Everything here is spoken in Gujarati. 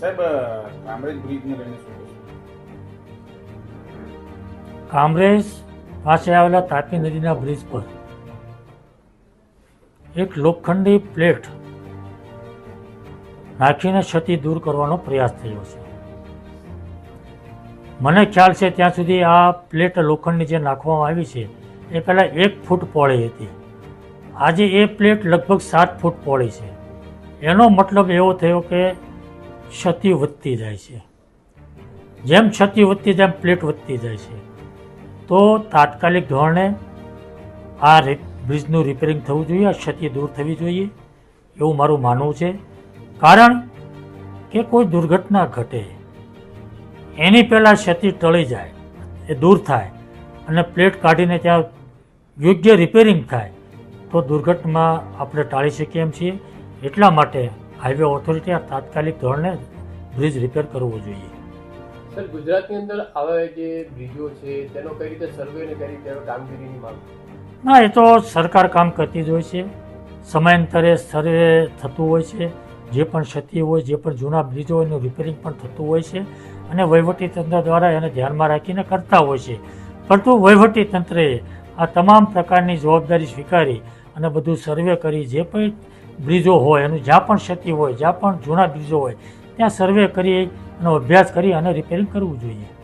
સાહેબ કામરેજ બ્રિજને લઈને શું કામરેજ પાસે આવેલા તાપી નદીના બ્રિજ પર એક લોખંડી પ્લેટ નાખીને ક્ષતિ દૂર કરવાનો પ્રયાસ થયો છે. મને ખ્યાલ છે ત્યાં સુધી આ પ્લેટ લોખંડની જે નાખવામાં આવી છે, એ પહેલાં એક ફૂટ પહોળી હતી. આજે એ પ્લેટ લગભગ સાત ફૂટ પહોળી છે. એનો મતલબ એવો થયો કે ક્ષતિ વધતી જાય છે. જેમ ક્ષતિ વધતી જાય પ્લેટ વધતી જાય છે. તો તાત્કાલિક ધોરણે આ બ્રિજનું રિપેરિંગ થવું જોઈએ, આ ક્ષતિ દૂર થવી જોઈએ, એવું મારું માનવું છે. કારણ કે કોઈ દુર્ઘટના ઘટે, એની પહેલાં ક્ષતિ ટળી જાય, એ દૂર થાય, અને પ્લેટ કાઢીને ત્યાં યોગ્ય રિપેરિંગ થાય, તો દુર્ઘટના આપણે ટાળી શકીએ એમ છીએ. એટલા માટે હાઈવે ઓથોરિટી આ તાત્કાલિક ધોરણે બ્રિજ રિપેર કરવું જોઈએ. સર ગુજરાતની અંદર આવા જે બ્રિજો છે તેનો કઈ રીતે સર્વે અને કઈ રીતે કામગીરીની માંગ? ના એ તો સરકાર કામ કરતી જ હોય છે. સમયાંતરે સર્વે થતું હોય છે. જે પણ ક્ષતિ હોય જે પણ જૂના બ્રિજો હોય એનું રિપેરિંગ પણ થતું હોય છે. અને વહીવટી તંત્ર દ્વારા એને ધ્યાનમાં રાખીને કરતા હોય છે. પરંતુ વહીવટી તંત્રએ આ તમામ પ્રકારની જવાબદારી સ્વીકારી અને બધું સર્વે કરી જે પણ બ્રિજો હોય એનું જ્યાં પણ ક્ષતિ હોય, જ્યાં પણ જૂના બ્રિજો હોય, ત્યાં સર્વે કરી એનો અભ્યાસ કરી અને રિપેરિંગ કરવું જોઈએ.